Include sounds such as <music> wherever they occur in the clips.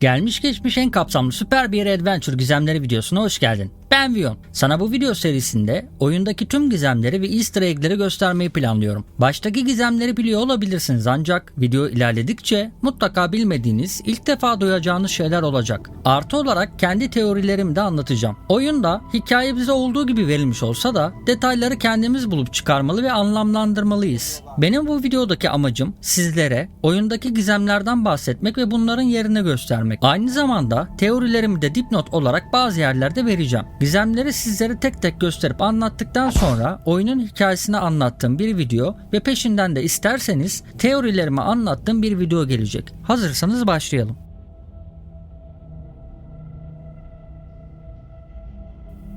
Gelmiş geçmiş en kapsamlı süper bir adventure gizemleri videosuna hoş geldin. Ben Vion. Sana bu video serisinde oyundaki tüm gizemleri ve easter egg'leri göstermeyi planlıyorum. Baştaki gizemleri biliyor olabilirsiniz ancak video ilerledikçe mutlaka bilmediğiniz, ilk defa duyacağınız şeyler olacak. Artı olarak kendi teorilerimi de anlatacağım. Oyunda hikaye bize olduğu gibi verilmiş olsa da detayları kendimiz bulup çıkarmalı ve anlamlandırmalıyız. Benim bu videodaki amacım sizlere oyundaki gizemlerden bahsetmek ve bunların yerini göstermek. Aynı zamanda teorilerimi de dipnot olarak bazı yerlerde vereceğim. Gizemleri sizlere tek tek gösterip anlattıktan sonra oyunun hikayesini anlattığım bir video ve peşinden de isterseniz teorilerimi anlattığım bir video gelecek. Hazırsanız başlayalım.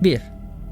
1.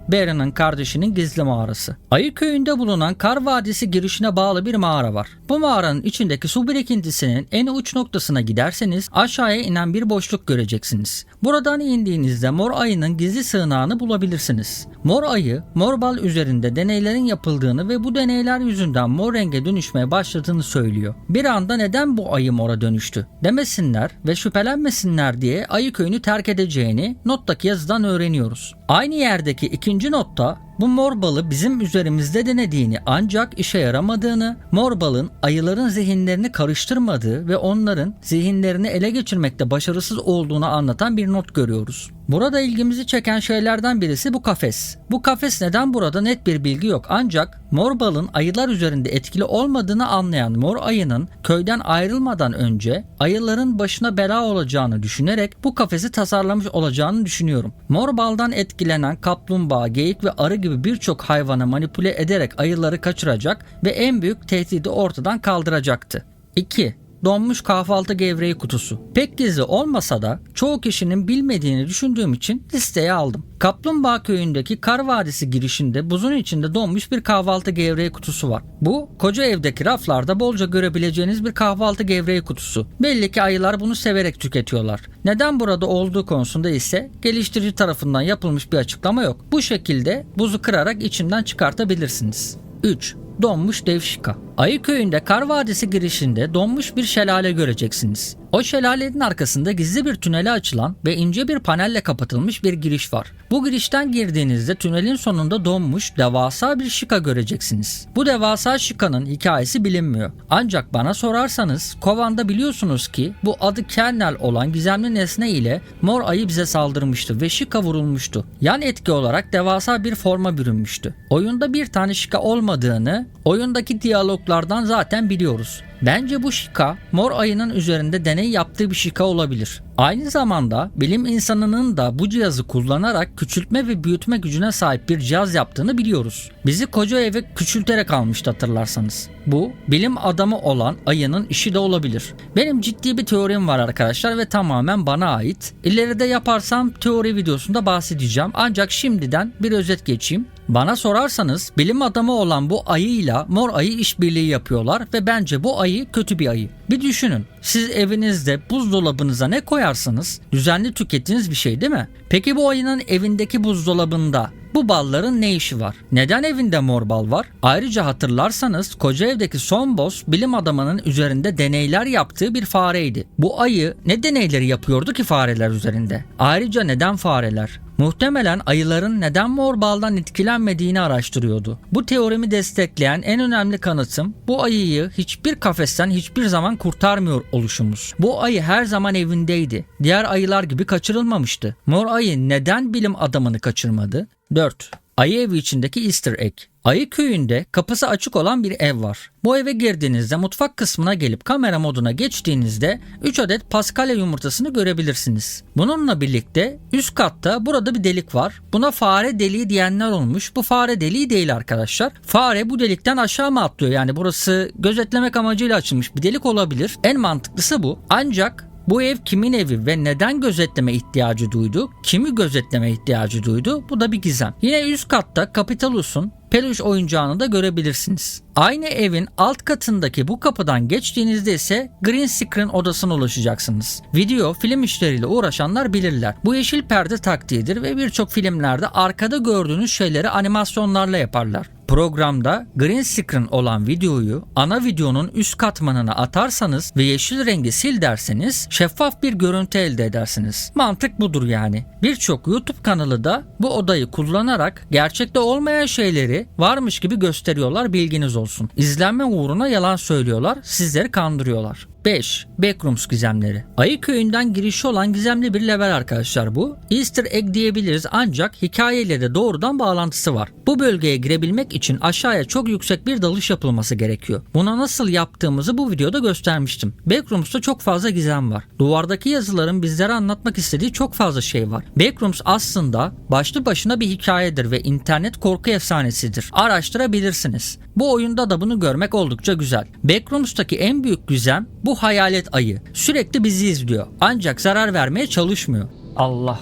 Baron'ın kardeşinin gizli mağarası. Ayı köyünde bulunan Kar Vadisi girişine bağlı bir mağara var. Bu mağaranın içindeki su birikintisinin en uç noktasına giderseniz aşağıya inen bir boşluk göreceksiniz. Buradan indiğinizde mor ayının gizli sığınağını bulabilirsiniz. Mor ayı, mor bal üzerinde deneylerin yapıldığını ve bu deneyler yüzünden mor renge dönüşmeye başladığını söylüyor. Bir anda neden bu ayı mora dönüştü demesinler ve şüphelenmesinler diye ayı köyünü terk edeceğini nottaki yazıdan öğreniyoruz. Aynı yerdeki ikinci notta bu mor balı bizim üzerimizde denediğini ancak işe yaramadığını, mor balın ayıların zihinlerini karıştırmadığı ve onların zihinlerini ele geçirmekte başarısız olduğunu anlatan bir not görüyoruz. Burada ilgimizi çeken şeylerden birisi bu kafes. Bu kafes neden burada net bir bilgi yok ancak mor balın ayılar üzerinde etkili olmadığını anlayan mor ayının köyden ayrılmadan önce ayıların başına bela olacağını düşünerek bu kafesi tasarlamış olacağını düşünüyorum. Mor baldan etkilenen kaplumbağa, geyik ve arı gibi birçok hayvanı manipüle ederek ayıları kaçıracak ve en büyük tehdidi ortadan kaldıracaktı. 2 donmuş kahvaltı gevreği kutusu. Pek gizli olmasa da çoğu kişinin bilmediğini düşündüğüm için listeye aldım. Kaplumbağa köyündeki Kar Vadisi girişinde buzun içinde donmuş bir kahvaltı gevreği kutusu var. Bu koca evdeki raflarda bolca görebileceğiniz bir kahvaltı gevreği kutusu. Belli ki ayılar bunu severek tüketiyorlar. Neden burada olduğu konusunda ise geliştirici tarafından yapılmış bir açıklama yok. Bu şekilde buzu kırarak içinden çıkartabilirsiniz. 3 donmuş devşika. Ayı köyünde Kar Vadisi girişinde donmuş bir şelale göreceksiniz. O şelalenin arkasında gizli bir tünele açılan ve ince bir panelle kapatılmış bir giriş var. Bu girişten girdiğinizde tünelin sonunda donmuş devasa bir şika göreceksiniz. Bu devasa şikanın hikayesi bilinmiyor. Ancak bana sorarsanız Kovan'da biliyorsunuz ki bu adı Kernel olan gizemli nesne ile mor ayı bize saldırmıştı ve şika vurulmuştu. Yan etki olarak devasa bir forma bürünmüştü. Oyunda bir tane şika olmadığını oyundaki diyaloglardan zaten biliyoruz. Bence bu şika mor ayının üzerinde deney yaptığı bir şika olabilir. Aynı zamanda bilim insanının da bu cihazı kullanarak küçültme ve büyütme gücüne sahip bir cihaz yaptığını biliyoruz. Bizi koca eve küçülterek almıştı hatırlarsanız. Bu bilim adamı olan ayının işi de olabilir. Benim ciddi bir teorim var arkadaşlar ve tamamen bana ait. İleride yaparsam teori videosunda bahsedeceğim. Ancak şimdiden bir özet geçeyim. Bana sorarsanız bilim adamı olan bu ayıyla mor ayı işbirliği yapıyorlar ve bence bu ayı kötü bir ayı. Bir düşünün. Siz evinizde buzdolabınıza ne koyarsınız? Düzenli tükettiğiniz bir şey değil mi? Peki bu ayının evindeki buzdolabında bu balların ne işi var? Neden evinde mor bal var? Ayrıca hatırlarsanız koca evdeki son boss bilim adamının üzerinde deneyler yaptığı bir fareydi. Bu ayı ne deneyleri yapıyordu ki fareler üzerinde? Ayrıca neden fareler? Muhtemelen ayıların neden mor baldan etkilenmediğini araştırıyordu. Bu teorimi destekleyen en önemli kanıtım bu ayıyı hiçbir kafesten hiçbir zaman kurtarmıyor oluşumuz. Bu ayı her zaman evindeydi. Diğer ayılar gibi kaçırılmamıştı. Mor ayı neden bilim adamını kaçırmadı? 4. Ayı evi içindeki easter egg. Ayı köyünde kapısı açık olan bir ev var. Bu eve girdiğinizde mutfak kısmına gelip kamera moduna geçtiğinizde 3 adet paskalya yumurtasını görebilirsiniz. Bununla birlikte üst katta burada bir delik var. Buna fare deliği diyenler olmuş. Bu fare deliği değil arkadaşlar. Fare bu delikten aşağı mı atlıyor? Yani burası gözetlemek amacıyla açılmış bir delik olabilir. En mantıklısı bu. Ancak bu ev kimin evi ve neden gözetleme ihtiyacı duydu? Kimi gözetleme ihtiyacı duydu? Bu da bir gizem. Yine üst katta Capitalus'un peluş oyuncağını da görebilirsiniz. Aynı evin alt katındaki bu kapıdan geçtiğinizde ise green screen odasına ulaşacaksınız. Video, film işleriyle uğraşanlar bilirler. Bu yeşil perde taktiğidir ve birçok filmlerde arkada gördüğünüz şeyleri animasyonlarla yaparlar. Programda green screen olan videoyu ana videonun üst katmanına atarsanız ve yeşil rengi sil derseniz şeffaf bir görüntü elde edersiniz. Mantık budur yani. Birçok YouTube kanalı da bu odayı kullanarak gerçekte olmayan şeyleri varmış gibi gösteriyorlar bilginiz olsun. İzlenme uğruna yalan söylüyorlar, sizleri kandırıyorlar. 5. Backrooms gizemleri. Ayı köyünden girişi olan gizemli bir level arkadaşlar bu. Easter egg diyebiliriz ancak hikayeyle de doğrudan bağlantısı var. Bu bölgeye girebilmek için aşağıya çok yüksek bir dalış yapılması gerekiyor. Buna nasıl yaptığımızı bu videoda göstermiştim. Backrooms'ta çok fazla gizem var. Duvardaki yazıların bizlere anlatmak istediği çok fazla şey var. Backrooms aslında başlı başına bir hikayedir ve internet korku efsanesidir. Araştırabilirsiniz. Bu oyunda da bunu görmek oldukça güzel. Backrooms'taki en büyük gizem bu hayalet ayı. Sürekli bizi izliyor. Ancak zarar vermeye çalışmıyor. Allah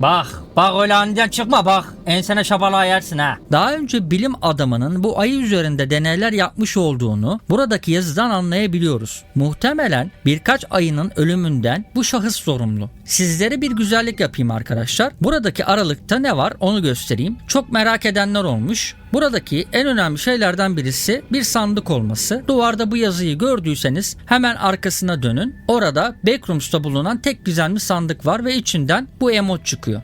Bak, bak öyle aniden çıkma bak. Ensene şabalığa yersin ha. Daha önce bilim adamının bu ayı üzerinde deneyler yapmış olduğunu buradaki yazıdan anlayabiliyoruz. Muhtemelen birkaç ayının ölümünden bu şahıs sorumlu. Sizlere bir güzellik yapayım arkadaşlar. Buradaki aralıkta ne var onu göstereyim. Çok merak edenler olmuş. Buradaki en önemli şeylerden birisi bir sandık olması. Duvarda bu yazıyı gördüyseniz hemen arkasına dönün. Orada Backrooms'ta bulunan tek gizemli sandık var ve içinden bu emot çıkıyor.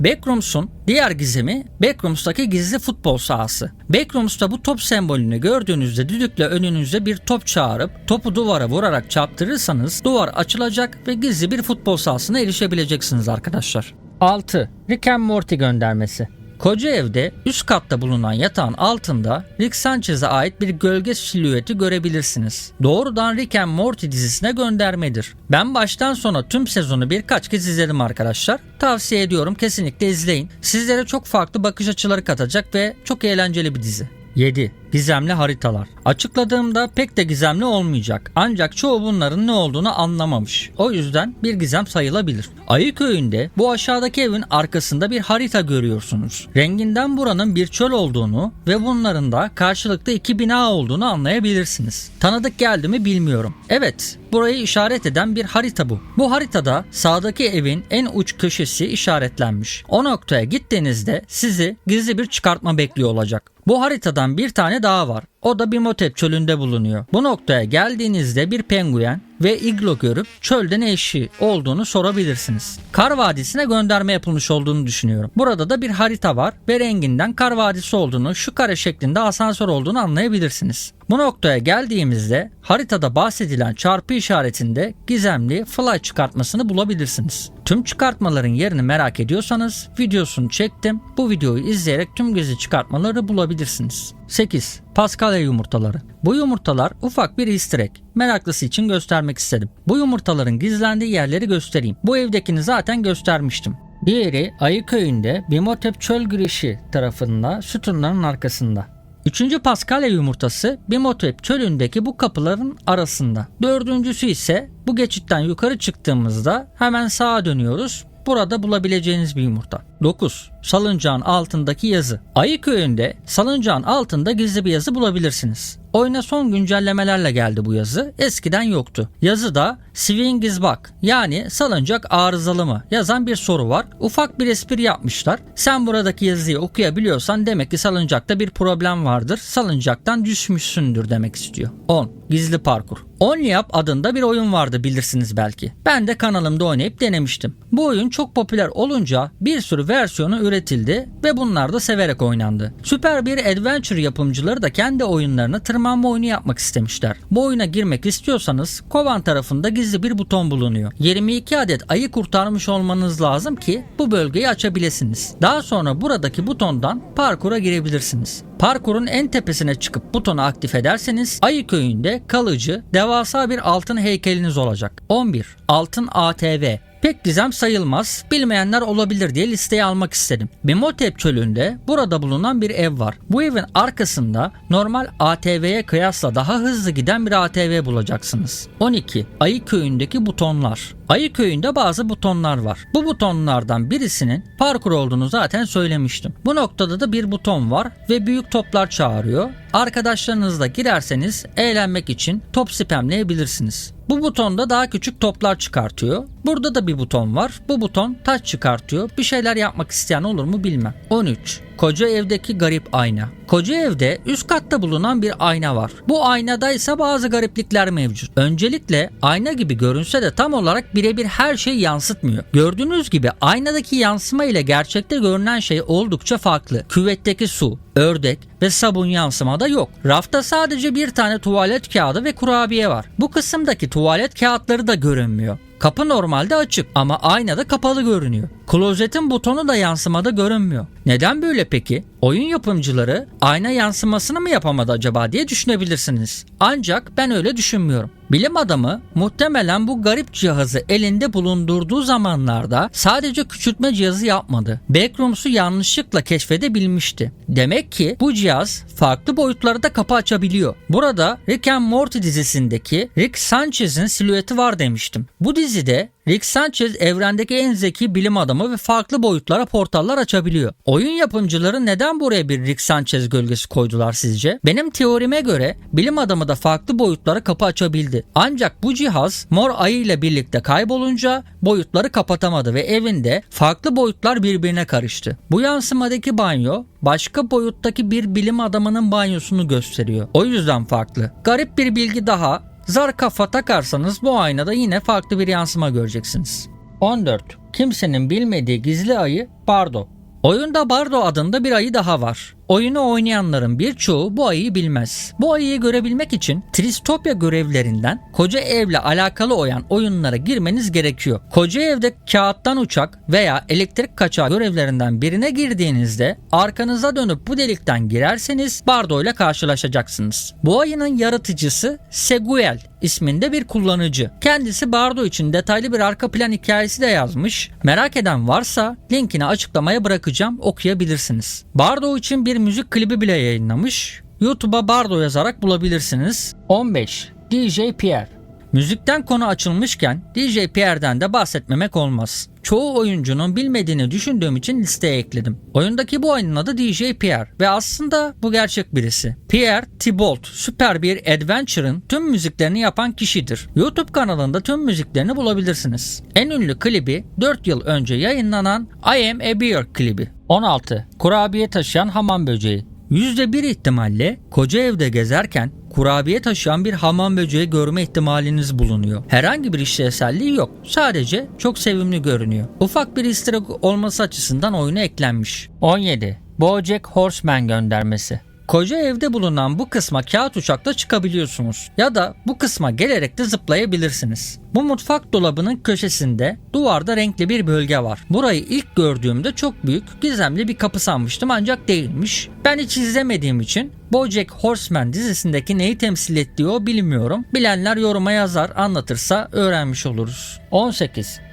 Backrooms'un diğer gizemi Backrooms'taki gizli futbol sahası. Backrooms'ta bu top sembolünü gördüğünüzde düdükle önünüze bir top çağırıp topu duvara vurarak çarptırırsanız duvar açılacak ve gizli bir futbol sahasına erişebileceksiniz arkadaşlar. 6. Rick and Morty göndermesi. Koca evde üst katta bulunan yatağın altında Rick Sanchez'e ait bir gölge silüeti görebilirsiniz. Doğrudan Rick and Morty dizisine göndermedir. Ben baştan sona tüm sezonu birkaç kez izledim arkadaşlar. Tavsiye ediyorum kesinlikle izleyin. Sizlere çok farklı bakış açıları katacak ve çok eğlenceli bir dizi. 7. Gizemli haritalar. Açıkladığımda pek de gizemli olmayacak. Ancak çoğu bunların ne olduğunu anlamamış. O yüzden bir gizem sayılabilir. Ayı köyünde bu aşağıdaki evin arkasında bir harita görüyorsunuz. Renginden buranın bir çöl olduğunu ve bunların da karşılıklı iki bina olduğunu anlayabilirsiniz. Tanıdık geldi mi bilmiyorum. Evet, burayı işaret eden bir harita bu. Bu haritada sağdaki evin en uç köşesi işaretlenmiş. O noktaya gittiğinizde sizi gizli bir çıkartma bekliyor olacak. Bu haritadan bir tane daha var. O da Bimotep çölünde bulunuyor. Bu noktaya geldiğinizde bir penguen ve iglo görüp çölde ne işi olduğunu sorabilirsiniz. Kar Vadisi'ne gönderme yapılmış olduğunu düşünüyorum. Burada da bir harita var ve renginden Kar Vadisi olduğunu, şu kare şeklinde asansör olduğunu anlayabilirsiniz. Bu noktaya geldiğimizde haritada bahsedilen çarpı işaretinde gizemli fly çıkartmasını bulabilirsiniz. Tüm çıkartmaların yerini merak ediyorsanız videosunu çektim. Bu videoyu izleyerek tüm gizli çıkartmaları bulabilirsiniz. 8. Paskalya yumurtaları. Bu yumurtalar ufak bir easter egg. Meraklısı için göstermek istedim. Bu yumurtaların gizlendiği yerleri göstereyim. Bu evdekini zaten göstermiştim. Diğeri Ayı köyünde Bimotep çöl girişi tarafında sütunların arkasında. Üçüncü Paskalya yumurtası Bimotep çölündeki bu kapıların arasında. Dördüncüsü ise bu geçitten yukarı çıktığımızda hemen sağa dönüyoruz. Burada bulabileceğiniz bir yumurta. 9. Salıncağın altındaki yazı. Ayı köyünde salıncağın altında gizli bir yazı bulabilirsiniz. Oyuna son güncellemelerle geldi bu yazı. Eskiden yoktu. Yazıda Swing is back yani salıncak arızalı mı yazan bir soru var. Ufak bir espri yapmışlar. Sen buradaki yazıyı okuyabiliyorsan demek ki salıncakta bir problem vardır. Salıncaktan düşmüşsündür demek istiyor. 10. Gizli parkur. OnlyUp adında bir oyun vardı bilirsiniz belki. Ben de kanalımda oynayıp denemiştim. Bu oyun çok popüler olunca bir sürü versiyonu üretildi ve bunlar da severek oynandı. Süper bir adventure yapımcıları da kendi oyunlarını tırmanma oyunu yapmak istemişler. Bu oyuna girmek istiyorsanız kovan tarafında gizli bir buton bulunuyor. 22 adet ayı kurtarmış olmanız lazım ki bu bölgeyi açabilirsiniz. Daha sonra buradaki butondan parkura girebilirsiniz. Parkurun en tepesine çıkıp butonu aktif ederseniz Ayı köyünde kalıcı devasa bir altın heykeliniz olacak. 11. Altın ATV Pek gizem sayılmaz, bilmeyenler olabilir diye listeye almak istedim. Bimotep çölünde burada bulunan bir ev var. Bu evin arkasında normal ATV'ye kıyasla daha hızlı giden bir ATV bulacaksınız. 12. Ayı köyündeki butonlar. Ayı köyünde bazı butonlar var. Bu butonlardan birisinin parkur olduğunu zaten söylemiştim. Bu noktada da bir buton var ve büyük toplar çağırıyor arkadaşlarınızla girerseniz eğlenmek için top spamleyebilirsiniz. Bu butonda daha küçük toplar çıkartıyor. Burada da bir buton var. Bu buton taç çıkartıyor. Bir şeyler yapmak isteyen olur mu bilmem. 13. Koca evdeki garip ayna. Koca evde üst katta bulunan bir ayna var. Bu aynada ise bazı gariplikler mevcut. Öncelikle ayna gibi görünse de tam olarak birebir her şeyi yansıtmıyor. Gördüğünüz gibi aynadaki yansıma ile gerçekte görünen şey oldukça farklı. Küvetteki su, ördek ve sabun yansımada yok. Rafta sadece bir tane tuvalet kağıdı ve kurabiye var. Bu kısımdaki tuvalet kağıtları da görünmüyor. Kapı normalde açık ama aynada kapalı görünüyor. Klozetin butonu da yansımada görünmüyor. Neden böyle peki? Oyun yapımcıları ayna yansımasını mı yapamadı acaba diye düşünebilirsiniz. Ancak ben öyle düşünmüyorum. Bilim adamı muhtemelen bu garip cihazı elinde bulundurduğu zamanlarda sadece küçültme cihazı yapmadı. Backrooms'u yanlışlıkla keşfedebilmişti. Demek ki bu cihaz farklı boyutlarda kapı açabiliyor. Burada Rick and Morty dizisindeki Rick Sanchez'in silüeti var demiştim. Bu dizide Rick Sanchez evrendeki en zeki bilim adamı ve farklı boyutlara portallar açabiliyor. Oyun yapımcıları neden buraya bir Rick Sanchez gölgesi koydular sizce? Benim teorime göre bilim adamı da farklı boyutlara kapı açabildi. Ancak bu cihaz mor ayı ile birlikte kaybolunca boyutları kapatamadı ve evinde farklı boyutlar birbirine karıştı. Bu yansımadaki banyo başka boyuttaki bir bilim adamının banyosunu gösteriyor. O yüzden farklı. Garip bir bilgi daha Zar kafa takarsanız bu aynada yine farklı bir yansıma göreceksiniz. 14. Kimsenin bilmediği gizli ayı Bardo. Oyunda Bardo adında bir ayı daha var. Oyunu oynayanların birçoğu bu ayıyı bilmez. Bu ayıyı görebilmek için Tristopya görevlerinden koca evle alakalı olan oyunlara girmeniz gerekiyor. Koca evde kağıttan uçak veya elektrik kaçağı görevlerinden birine girdiğinizde arkanıza dönüp bu delikten girerseniz Bardo ile karşılaşacaksınız. Bu ayının yaratıcısı Seguel isminde bir kullanıcı. Kendisi Bardo için detaylı bir arka plan hikayesi de yazmış. Merak eden varsa linkini açıklamaya bırakacağım okuyabilirsiniz. Bardo için bir müzik klibi bile yayınlamış. YouTube'a Bardo yazarak bulabilirsiniz. 15. DJ Pierre Müzikten konu açılmışken DJ Pierre'den de bahsetmemek olmaz. Çoğu oyuncunun bilmediğini düşündüğüm için listeye ekledim. Oyundaki bu oyunun adı DJ Pierre ve aslında bu gerçek birisi. Pierre Thibault süper bir adventure'ın tüm müziklerini yapan kişidir. YouTube kanalında tüm müziklerini bulabilirsiniz. En ünlü klibi 4 yıl önce yayınlanan I Am A Bear klibi. 16. Kurabiye taşıyan hamam böceği. %1 ihtimalle koca evde gezerken kurabiye taşıyan bir hamam böceği görme ihtimaliniz bulunuyor. Herhangi bir işlevselliği yok. Sadece çok sevimli görünüyor. Ufak bir egg olması açısından oyuna eklenmiş. 17. Bojack Horseman göndermesi. Koca evde bulunan bu kısma kağıt uçakla çıkabiliyorsunuz ya da bu kısma gelerek de zıplayabilirsiniz. Bu mutfak dolabının köşesinde duvarda renkli bir bölge var. Burayı ilk gördüğümde çok büyük, gizemli bir kapı sanmıştım ancak değilmiş. Ben hiç izlemediğim için Bojack Horseman dizisindeki neyi temsil ettiği o bilmiyorum. Bilenler yoruma yazar, anlatırsa öğrenmiş oluruz. 18.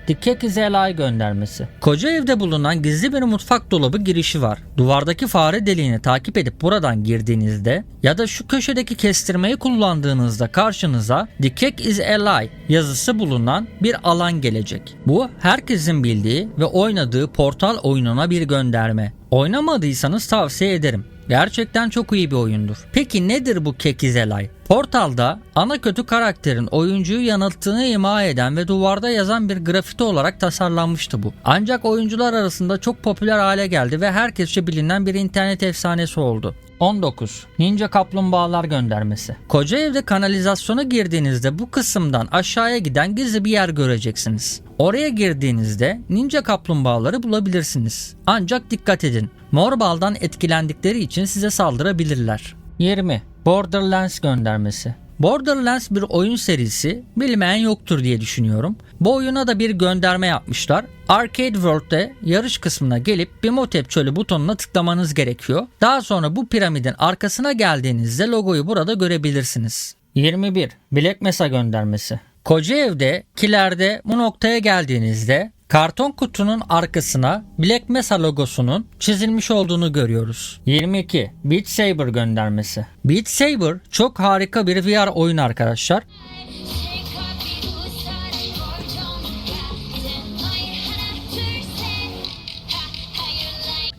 İs Alive göndermesi. Koca evde bulunan gizli bir mutfak dolabı girişi var. Duvardaki fare deliğini takip edip buradan girdiğinizde ya da şu köşedeki kestirmeyi kullandığınızda karşınıza The Cake is Alive yazısı bulunan bir alan gelecek. Bu herkesin bildiği ve oynadığı portal oyununa bir gönderme. Oynamadıysanız tavsiye ederim. Gerçekten çok iyi bir oyundur. Peki nedir bu Kekizelay? Portal'da ana kötü karakterin oyuncuyu yanılttığını ima eden ve duvarda yazan bir grafiti olarak tasarlanmıştı bu. Ancak oyuncular arasında çok popüler hale geldi ve herkesçe bilinen bir internet efsanesi oldu. 19. Ninja Kaplumbağalar göndermesi. Koca evde kanalizasyona girdiğinizde bu kısımdan aşağıya giden gizli bir yer göreceksiniz. Oraya girdiğinizde ninja kaplumbağaları bulabilirsiniz. Ancak dikkat edin. Mor baldan etkilendikleri için size saldırabilirler. 20. Borderlands göndermesi. Borderlands bir oyun serisi bilmeyen yoktur diye düşünüyorum. Bu oyuna da bir gönderme yapmışlar. Arcade World'de yarış kısmına gelip bir Motep çölü butonuna tıklamanız gerekiyor. Daha sonra bu piramidin arkasına geldiğinizde logoyu burada görebilirsiniz. 21. Black Mesa göndermesi. Koca evde kilerde bu noktaya geldiğinizde karton kutunun arkasına Black Mesa logosunun çizilmiş olduğunu görüyoruz. 22. Beat Saber göndermesi. Beat Saber çok harika bir VR oyun arkadaşlar.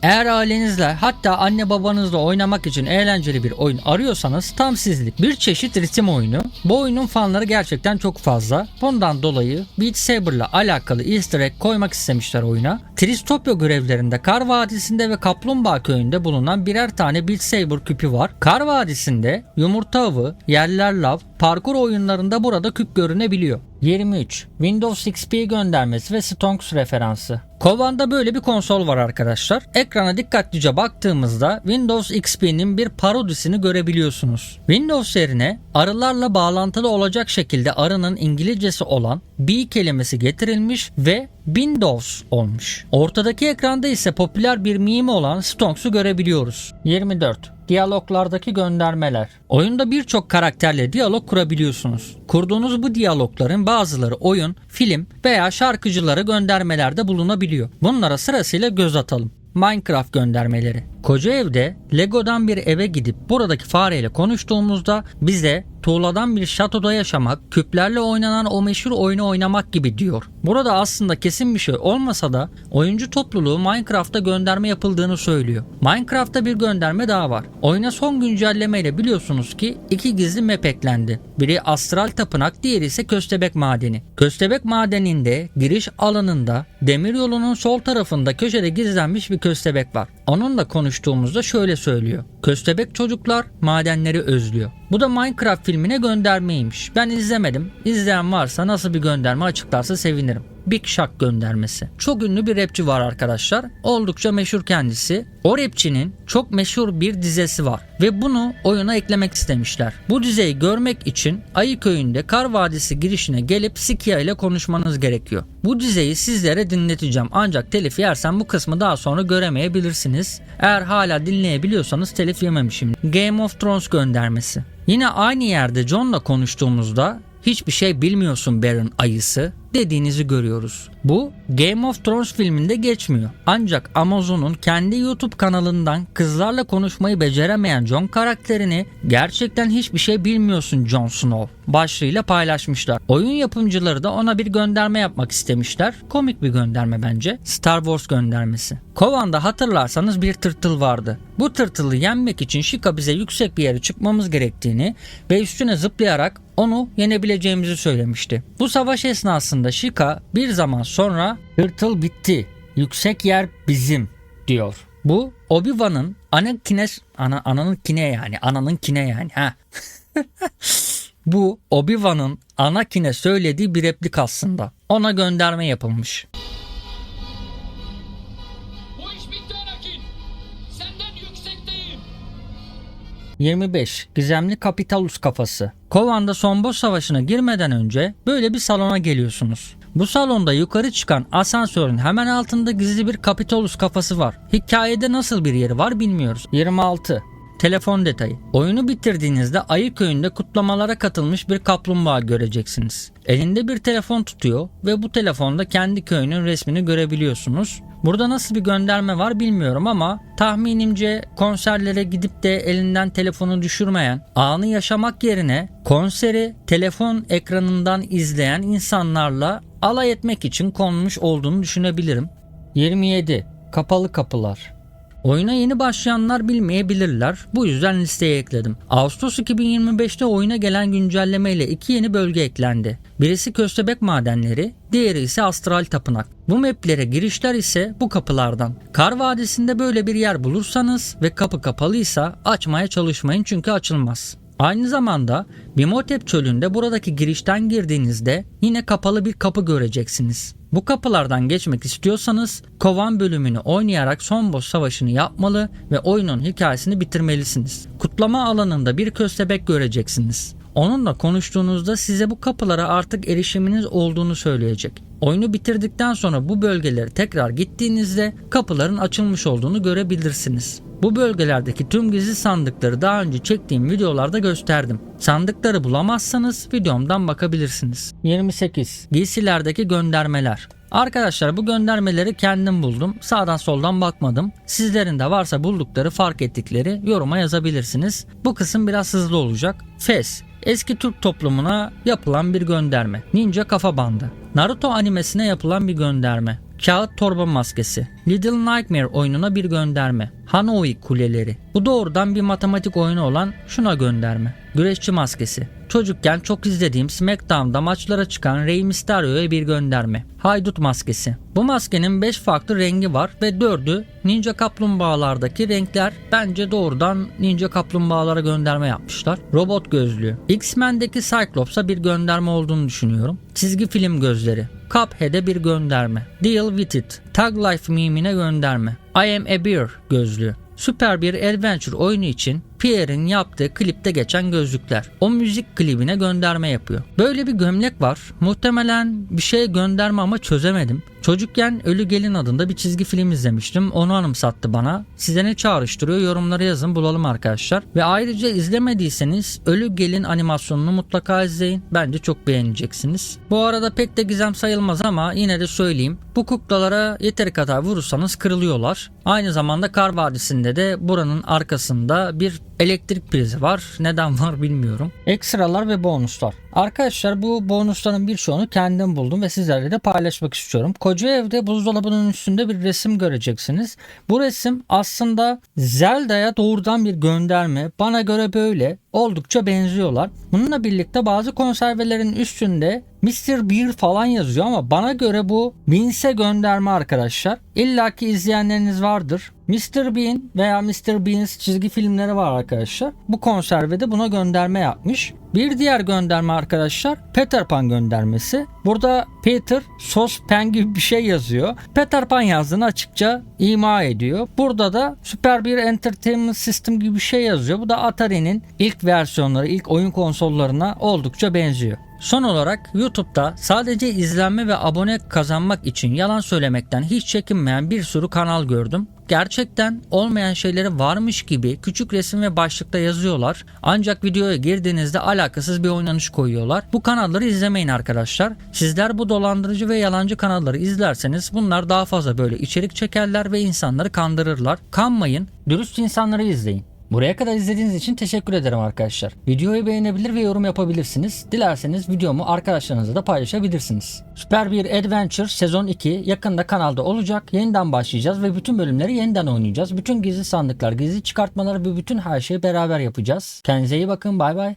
Eğer ailenizle hatta anne babanızla oynamak için eğlenceli bir oyun arıyorsanız tam sizlik. Bir çeşit ritim oyunu. Bu oyunun fanları gerçekten çok fazla. Bundan dolayı Beat Saber'la alakalı easter egg koymak istemişler oyuna. Tristopya görevlerinde Kar Vadisi'nde ve Kaplumbağa Köyü'nde bulunan birer tane Beat Saber küpü var. Kar Vadisi'nde yumurta avı, yerler lav, parkur oyunlarında burada küp görünebiliyor. 23. Windows XP göndermesi ve Stonks referansı. Kovan'da böyle bir konsol var arkadaşlar. Ekrana dikkatlice baktığımızda Windows XP'nin bir parodisini görebiliyorsunuz. Windows yerine arılarla bağlantılı olacak şekilde arının İngilizcesi olan B kelimesi getirilmiş ve Windows olmuş. Ortadaki ekranda ise popüler bir meme olan Stonks'u görebiliyoruz. 24. Diyaloglardaki göndermeler. Oyunda birçok karakterle diyalog kurabiliyorsunuz. Kurduğunuz bu diyalogların bazıları oyun, film veya şarkıcılara göndermelerde bulunabiliyor. Bunlara sırasıyla göz atalım. Minecraft göndermeleri. Koca evde Lego'dan bir eve gidip buradaki fareyle konuştuğumuzda bize tuğladan bir şatoda yaşamak, küplerle oynanan o meşhur oyunu oynamak gibi diyor. Burada aslında kesin bir şey olmasa da oyuncu topluluğu Minecraft'a gönderme yapıldığını söylüyor. Minecraft'ta bir gönderme daha var. Oyuna son güncellemeyle biliyorsunuz ki iki gizli map eklendi. Biri Astral Tapınak, diğeri ise Köstebek Madeni. Köstebek Madeni'nde giriş alanında demiryolunun sol tarafında köşede gizlenmiş bir köstebek var. Onunla konuştuğumuzda şöyle söylüyor. Köstebek çocuklar madenleri özlüyor. Bu da Minecraft filmine göndermeymiş. Ben izlemedim. İzleyen varsa nasıl bir gönderme açıklarsa sevinirim. Big Shaq göndermesi. Çok ünlü bir rapçi var arkadaşlar. Oldukça meşhur kendisi. O rapçinin çok meşhur bir dizesi var ve bunu oyuna eklemek istemişler. Bu dizeyi görmek için Ayı Köyü'nde Kar Vadisi girişine gelip Sikia ile konuşmanız gerekiyor. Bu dizeyi sizlere dinleteceğim ancak telif yersem bu kısmı daha sonra göremeyebilirsiniz. Eğer hala dinleyebiliyorsanız telif yememişim. Game of Thrones göndermesi. Yine aynı yerde John'la konuştuğumuzda hiçbir şey bilmiyorsun Baron ayısı dediğinizi görüyoruz. Bu Game of Thrones filminde geçmiyor. Ancak Amazon'un kendi YouTube kanalından kızlarla konuşmayı beceremeyen Jon karakterini gerçekten hiçbir şey bilmiyorsun Jon Snow başlığıyla paylaşmışlar. Oyun yapımcıları da ona bir gönderme yapmak istemişler. Komik bir gönderme bence. Star Wars göndermesi. Kovan'da hatırlarsanız bir tırtıl vardı. Bu tırtılı yenmek için Shika bize yüksek bir yere çıkmamız gerektiğini ve üstüne zıplayarak onu yenebileceğimizi söylemişti. Bu savaş esnasında Shika bir zaman sonra tırtıl bitti. Yüksek yer bizim diyor. Bu Obi-Wan'ın Anakin'e ana, ananın kine yani ananın kine yani ha. <laughs> Bu Obi-Wan'ın Anakin'e söylediği bir replik aslında. Ona gönderme yapılmış. Bu iş bitti Anakin. Senden yüksekteyim. 25. Gizemli Kapitalus kafası. Kovan'da son boss savaşına girmeden önce böyle bir salona geliyorsunuz. Bu salonda yukarı çıkan asansörün hemen altında gizli bir Kapitalus kafası var. Hikayede nasıl bir yeri var bilmiyoruz. 26. Telefon detayı. Oyunu bitirdiğinizde Ayı Köyü'nde kutlamalara katılmış bir kaplumbağa göreceksiniz. Elinde bir telefon tutuyor ve bu telefonda kendi köyünün resmini görebiliyorsunuz. Burada nasıl bir gönderme var bilmiyorum ama tahminimce konserlere gidip de elinden telefonu düşürmeyen, anı yaşamak yerine konseri telefon ekranından izleyen insanlarla alay etmek için konmuş olduğunu düşünebilirim. 27. Kapalı kapılar. Oyuna yeni başlayanlar bilmeyebilirler. Bu yüzden listeye ekledim. Ağustos 2025'te oyuna gelen güncelleme ile iki yeni bölge eklendi. Birisi Köstebek Madenleri, diğeri ise Astral Tapınak. Bu maplere girişler ise bu kapılardan. Kar Vadisi'nde böyle bir yer bulursanız ve kapı kapalıysa açmaya çalışmayın çünkü açılmaz. Aynı zamanda Bimotep çölünde buradaki girişten girdiğinizde yine kapalı bir kapı göreceksiniz. Bu kapılardan geçmek istiyorsanız kovan bölümünü oynayarak son boss savaşını yapmalı ve oyunun hikayesini bitirmelisiniz. Kutlama alanında bir köstebek göreceksiniz. Onunla konuştuğunuzda size bu kapılara artık erişiminiz olduğunu söyleyecek. Oyunu bitirdikten sonra bu bölgelere tekrar gittiğinizde kapıların açılmış olduğunu görebilirsiniz. Bu bölgelerdeki tüm gizli sandıkları daha önce çektiğim videolarda gösterdim. Sandıkları bulamazsanız videomdan bakabilirsiniz. 28. Giysilerdeki göndermeler. Arkadaşlar bu göndermeleri kendim buldum. Sağdan soldan bakmadım. Sizlerin de varsa buldukları fark ettikleri yoruma yazabilirsiniz. Bu kısım biraz hızlı olacak. Fes eski Türk toplumuna yapılan bir gönderme. Ninja kafa bandı. Naruto animesine yapılan bir gönderme. Kağıt torba maskesi. Little Nightmare oyununa bir gönderme. Hanoi kuleleri. Bu doğrudan bir matematik oyunu olan şuna gönderme. Güreşçi maskesi. Çocukken çok izlediğim SmackDown'da maçlara çıkan Rey Mysterio'ya bir gönderme. Haydut maskesi. Bu maskenin 5 farklı rengi var ve 4'ü Ninja Kaplumbağalardaki renkler bence doğrudan Ninja Kaplumbağalara gönderme yapmışlar. Robot gözlüğü. X-Men'deki Cyclops'a bir gönderme olduğunu düşünüyorum. Çizgi film gözleri. Cuphead'e bir gönderme. Deal with it. Tag Life mimine gönderme. I am a bear gözlüğü. Süper bir adventure oyunu için Pierre'in yaptığı klipte geçen gözlükler. O müzik klibine gönderme yapıyor. Böyle bir gömlek var. Muhtemelen bir şey gönderme ama çözemedim. Çocukken Ölü Gelin adında bir çizgi film izlemiştim. Onu anımsattı bana. Size ne çağrıştırıyor yorumlara yazın bulalım arkadaşlar. Ve ayrıca izlemediyseniz Ölü Gelin animasyonunu mutlaka izleyin. Bence çok beğeneceksiniz. Bu arada pek de gizem sayılmaz ama yine de söyleyeyim. Bu kuklalara yeteri kadar vurursanız kırılıyorlar. Aynı zamanda Kar Vadisi'nde de buranın arkasında bir elektrik prizi var. Neden var bilmiyorum. Ekstralar ve bonuslar. Arkadaşlar bu bonusların birçoğunu kendim buldum ve sizlerle de paylaşmak istiyorum. Koca evde buzdolabının üstünde bir resim göreceksiniz. Bu resim aslında Zelda'ya doğrudan bir gönderme. Bana göre böyle. Oldukça benziyorlar. Bununla birlikte bazı konservelerin üstünde Mr. Beer falan yazıyor ama bana göre bu Vince'e gönderme arkadaşlar. İlla ki izleyenleriniz vardır. Mr. Bean veya Mr. Bean's çizgi filmleri var arkadaşlar. Bu konservede buna gönderme yapmış. Bir diğer gönderme arkadaşlar Peter Pan göndermesi. Burada Peter sos pen gibi bir şey yazıyor. Peter Pan yazdığını açıkça ima ediyor. Burada da süper bir entertainment system gibi bir şey yazıyor. Bu da Atari'nin ilk versiyonları, ilk oyun konsollarına oldukça benziyor. Son olarak YouTube'da sadece izlenme ve abone kazanmak için yalan söylemekten hiç çekinmeyen bir sürü kanal gördüm. Gerçekten olmayan şeyleri varmış gibi küçük resim ve başlıkta yazıyorlar. Ancak videoya girdiğinizde alakasız bir oynanış koyuyorlar. Bu kanalları izlemeyin arkadaşlar. Sizler bu dolandırıcı ve yalancı kanalları izlerseniz bunlar daha fazla böyle içerik çekerler ve insanları kandırırlar. Kanmayın, dürüst insanları izleyin. Buraya kadar izlediğiniz için teşekkür ederim arkadaşlar. Videoyu beğenebilir ve yorum yapabilirsiniz. Dilerseniz videomu arkadaşlarınızla da paylaşabilirsiniz. Süper bir Adventure sezon 2 yakında kanalda olacak. Yeniden başlayacağız ve bütün bölümleri yeniden oynayacağız. Bütün gizli sandıklar, gizli çıkartmalar ve bütün her şeyi beraber yapacağız. Kendinize iyi bakın. Bay bay.